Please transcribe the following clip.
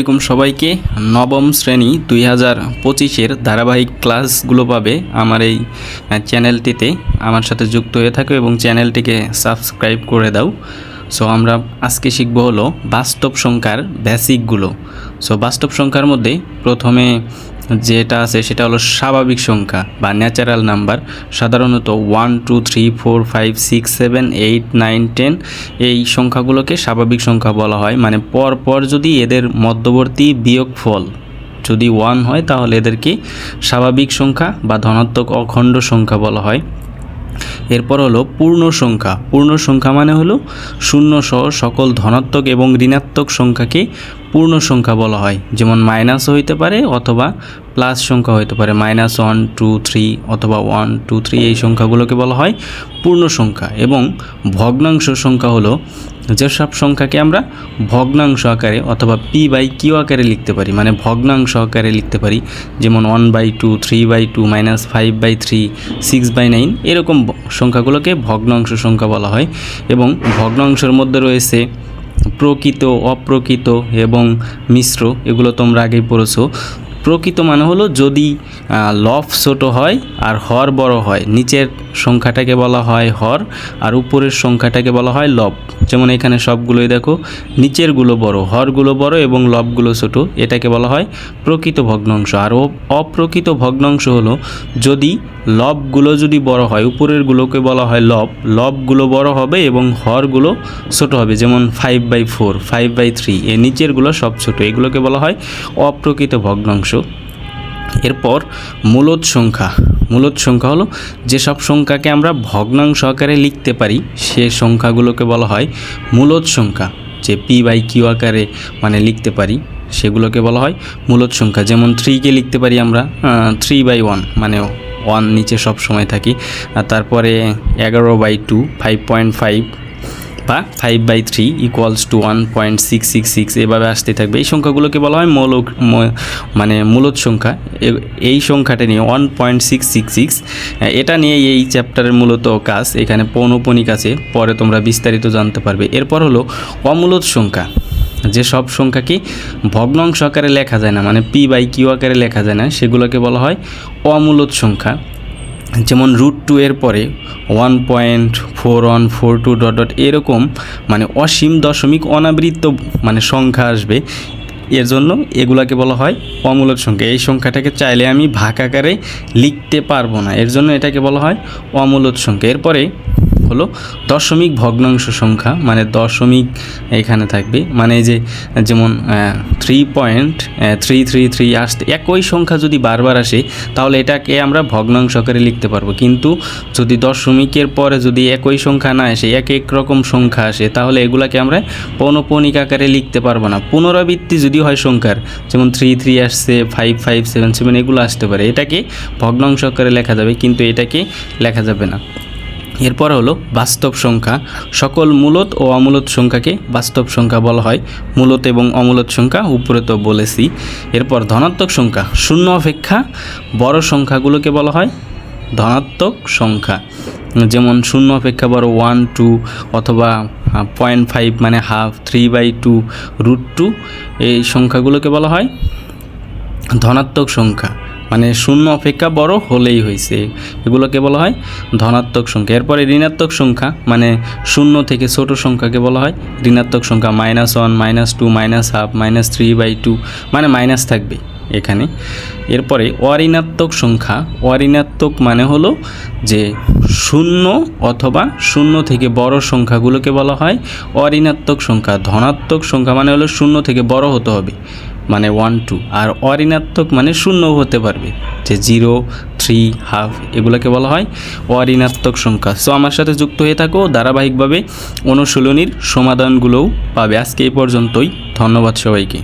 আসসালামাইকুম সবাইকে। নবম শ্রেণি দুই হাজার পঁচিশের ধারাবাহিক ক্লাসগুলো পাবে আমার এই চ্যানেলটিতে। আমার সাথে যুক্ত হয়ে থাকো এবং চ্যানেলটিকে সাবস্ক্রাইব করে দাও। সো, আমরা আজকে শিখব হলো বাস্তব সংখ্যার বেসিকগুলো সো, বাস্তব সংখ্যার মধ্যে প্রথমে যেটা আছে সেটা হলো স্বাভাবিক সংখ্যা বা ন্যাচারাল নাম্বার সাধারণত one two three four five six seven eight nine ten এই সংখ্যাগুলোকে স্বাভাবিক সংখ্যা বলা হয়। মানে পর পর যদি এদের মধ্যবর্তী বিয়োগফল যদি ওয়ান হয়, তাহলে এদেরকে স্বাভাবিক সংখ্যা বা ধনাত্মক অখণ্ড সংখ্যা বলা হয়। এরপর হলো পূর্ণ সংখ্যা। পূর্ণ সংখ্যা মানে হলো শূন্য সহ সকল ধনাত্মক এবং ঋণাত্মক সংখ্যাকে পূর্ণ সংখ্যা বলা হয়। যেমন মাইনাসও হইতে পারে অথবা প্লাস সংখ্যা হইতে পারে। মাইনাস ওয়ান টু থ্রি অথবা ওয়ান টু থ্রি এই সংখ্যাগুলোকে বলা হয় পূর্ণ সংখ্যা। এবং ভগ্নাংশ সংখ্যা হলো যেসব সংখ্যাকে আমরা ভগ্নাংশ আকারে অথবা পি বাই কিউ আকারে লিখতে পারি। মানে ভগ্নাংশ আকারে লিখতে পারি। যেমন one by two three by two minus five by three six by nine এরকম সংখ্যাগুলোকে ভগ্নাংশ সংখ্যা বলা হয়। এবং ভগ্নাংশের মধ্যে রয়েছে প্রকৃত, অপ্রকৃত এবং মিশ্র, এগুলো তোমরা আগেই পড়েছো। প্রকৃত মানে হলো যদি লফ ছোট হয় আর হর বড় হয়। নিচের সংখ্যাটাকে বলা হয় হর আর উপরের সংখ্যাটাকে বলা হয় লব। যেমন এখানে সবগুলোই দেখো, নিচেরগুলো বড়, হরগুলো বড় এবং লবগুলো ছোট, এটাকে বলা হয় প্রকৃত ভগ্নাংশ। আর অপ্রকৃত ভগ্নাংশ হলো যদি লবগুলো যদি বড় হয়, উপরেরগুলোকে বলা হয় লব, লবগুলো বড় হবে এবং হরগুলো ছোট হবে, যেমন five by four five by three এর নিচেরগুলো সব ছোট, এগুলোকে বলা হয় অপ্রকৃত ভগ্নাংশ। এরপর মূলদ সংখ্যা। মূলদ সংখ্যা হলো যেসব সংখ্যাকে আমরা ভগ্নাংশ আকারে লিখতে পারি, সে সংখ্যাগুলোকে বলা হয় মূলদ সংখ্যা। যে পি বাই কিউ আকারে মানে লিখতে পারি, সেগুলোকে বলা হয় মূলদ সংখ্যা। যেমন থ্রিকে লিখতে পারি আমরা থ্রি বাই ওয়ান মানে ওয়ান নিচে সব সময় থাকি। তারপরে এগারো by two five point five বা five by three equals two one point six six six এভাবে আসতে থাকবে। এই সংখ্যাগুলোকে বলা হয় মৌলক মানে মূলত সংখ্যা। এই সংখ্যাটা নিয়ে one point six six six এটা নিয়ে এই চ্যাপ্টারের মূলত কাজ। এখানে পৌনপনিক আছে, পরে তোমরা বিস্তারিত জানতে পারবে। এরপর হলো অমূলত সংখ্যা। যে সব সংখ্যাকে ভগ্নাংশ আকারে লেখা যায় না মানে পি বাই কিউ আকারে লেখা যায় না, সেগুলোকে বলা হয় অমূলত সংখ্যা। যেমন রুট টু এর পরে one point four one four two dot dot এরকম মানে অসীম দশমিক অনাবৃত্ত মানে সংখ্যা আসবে। এর জন্য এগুলাকে বলা হয় অমূলক সংখ্যা। এই সংখ্যাটাকে চাইলে আমি ভাগ আকারে লিখতে পারব না। এর জন্য এটাকে বলা হয় অমূলক সংখ্যা। এরপরে হলো দশমিক ভগ্নাংশ সংখ্যা মানে দশমিক এখানে থাকবে। মানে যে যেমন three point three three three আসতে, একই সংখ্যা যদি বারবার আসে, তাহলে এটাকে আমরা ভগ্নাংশ আকারে লিখতে পারব। কিন্তু যদি দশমিকের পরে যদি একই সংখ্যা না আসে, এক এক রকম সংখ্যা আসে, তাহলে এগুলাকে আমরা পৌনপণিক আকারে লিখতে পারব না। পুনরাবৃত্তি যদি হয় সংখ্যার, যেমন থ্রি থ্রি আসছে ফাইভ ফাইভ সেভেন সেভেন এগুলো আসতে পারে। এটাকে ভগ্নাংশ আকারে লেখা যাবে, কিন্তু এটাকে লেখা যাবে না। এরপর হলো বাস্তব সংখ্যা। সকল মূলত ও অমূলত সংখ্যাকে বাস্তব সংখ্যা বলা হয়। মূলত এবং অমূলত সংখ্যা উপরে তো বলেছি। এরপর ধনাত্মক সংখ্যা, শূন্য অপেক্ষা বড় সংখ্যাগুলোকে বলা হয় ধনাত্মক সংখ্যা। যেমন শূন্য অপেক্ষা বড় ওয়ান টু অথবা পয়েন্ট ফাইভ মানে half three by two root two এই সংখ্যাগুলোকে বলা হয় ধনাত্মক সংখ্যা। মানে শূন্য অপেক্ষা বড় হলেই হয়েছে। এগুলোকে বলা হয় ধনাত্মক সংখ্যা। এরপরে ঋণাত্মক সংখ্যা মানে শূন্য থেকে ছোট সংখ্যাকে বলা হয় ঋণাত্মক সংখ্যা minus one minus two minus half minus three by two মানে মাইনাস থাকবে এখানে। এরপরে অঋণাত্মক সংখ্যা, অঋণাত্মক মানে হলো যে শূন্য অথবা শূন্য থেকে বড় সংখ্যাগুলোকে বলা হয় অঋণাত্মক সংখ্যা, ধনাত্মক সংখ্যা মানে হলো শূন্য থেকে বড় হতে হবে। মানে ওয়ান টু আর অঋণাত্মক মানে শূন্য হতে পারবে, যে জিরো থ্রি হাফ এগুলোকে বলা হয় অঋণাত্মক সংখ্যা। সো আমার সাথে যুক্ত হয়ে থাকো, ধারাবাহিকভাবে অনুশীলনীর সমাধানগুলোও পাবে। আজকে এই পর্যন্তই, ধন্যবাদ সবাইকে।